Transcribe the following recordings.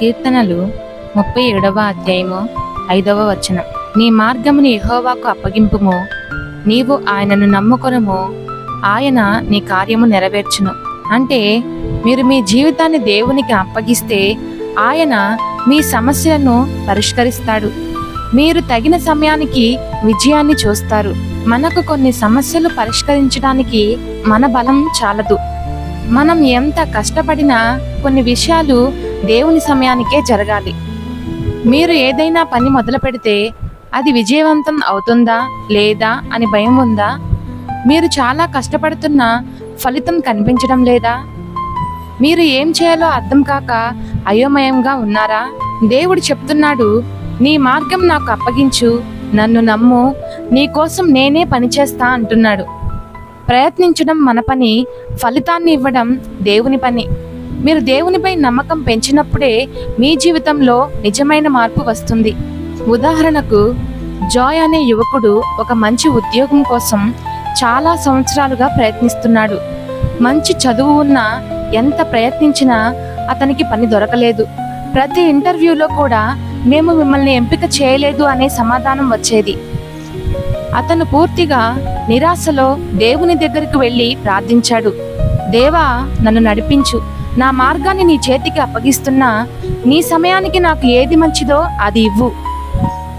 కీర్తనలు ముప్పై ఏడవ అధ్యాయము ఐదవ వచనం. నీ మార్గముని యహోవాకు అప్పగింపుము నీవు ఆయనను నమ్ముకొనము ఆయన నీ కార్యము నెరవేర్చును. అంటే మీరు మీ జీవితాన్ని దేవునికి అప్పగిస్తే ఆయన మీ సమస్యలను పరిష్కరిస్తాడు. మీరు తగిన సమయానికి విజయాన్ని చూస్తారు. మనకు కొన్ని సమస్యలు పరిష్కరించడానికి మన బలం చాలదు. మనం ఎంత కష్టపడినా కొన్ని విషయాలు దేవుని సమయానికే జరగాలి. మీరు ఏదైనా పని మొదలు పెడితే అది విజయవంతం అవుతుందా లేదా అని భయం ఉందా? మీరు చాలా కష్టపడుతున్న ఫలితం కనిపించడం లేదా? మీరు ఏం చేయాలో అర్థం కాక అయోమయంగా ఉన్నారా? దేవుడు చెప్తున్నాడు నీ మార్గం నాకు అప్పగించు నన్ను నమ్ము నీ కోసం నేనే పనిచేస్తా అంటున్నాడు. ప్రయత్నించడం మన పని ఫలితాన్ని ఇవ్వడం దేవుని పని. మీరు దేవునిపై నమ్మకం పెంచినప్పుడే మీ జీవితంలో నిజమైన మార్పు వస్తుంది. ఉదాహరణకు జాయ్ అనే యువకుడు ఒక మంచి ఉద్యోగం కోసం చాలా సంవత్సరాలుగా ప్రయత్నిస్తున్నాడు. మంచి చదువు ఉన్న ఎంత ప్రయత్నించినా అతనికి పని దొరకలేదు. ప్రతి ఇంటర్వ్యూలో కూడా మేము మిమ్మల్ని ఎంపిక చేయలేదు అనే సమాధానం వచ్చేది. అతను పూర్తిగా నిరాశలో దేవుని దగ్గరికి వెళ్ళి ప్రార్థించాడు. దేవా నన్ను నడిపించు. నా మార్గాన్ని నీ చేతికి అప్పగిస్తున్నా నీ సమయానికి నాకు ఏది మంచిదో అది ఇవ్వు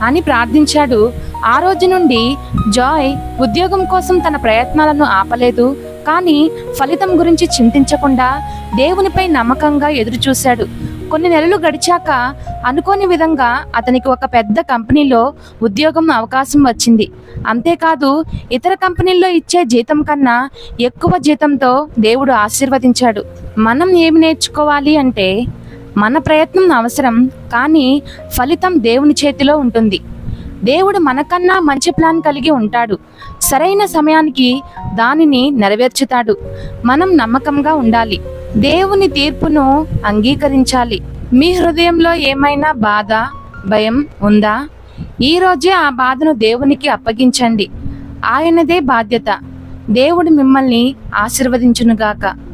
అని ప్రార్థించాడు. ఆ రోజు నుండి జాయ్ ఉద్యోగం కోసం తన ప్రయత్నాలను ఆపలేదు. కానీ ఫలితం గురించి చింతించకుండా దేవునిపై నమ్మకంగా ఎదురుచూశాడు. కొన్ని నెలలు గడిచాక అనుకోని విధంగా అతనికి ఒక పెద్ద కంపెనీలో ఉద్యోగం అవకాశం వచ్చింది. అంతేకాదు ఇతర కంపెనీల్లో ఇచ్చే జీతం కన్నా ఎక్కువ జీతంతో దేవుడు ఆశీర్వదించాడు. మనం ఏమి నేర్చుకోవాలి అంటే మన ప్రయత్నం అవసరం కానీ ఫలితం దేవుని చేతిలో ఉంటుంది. దేవుడు మనకన్నా మంచి ప్లాన్ కలిగి ఉంటాడు. సరైన సమయానికి దానిని నెరవేర్చుతాడు. మనం నమ్మకంగా ఉండాలి. దేవుని తీర్పును అంగీకరించాలి. మీ హృదయంలో ఏమైనా బాధ భయం ఉందా? ఈరోజే ఆ బాధను దేవునికి అప్పగించండి. ఆయనదే బాధ్యత. దేవుడు మిమ్మల్ని ఆశీర్వదించునుగాక.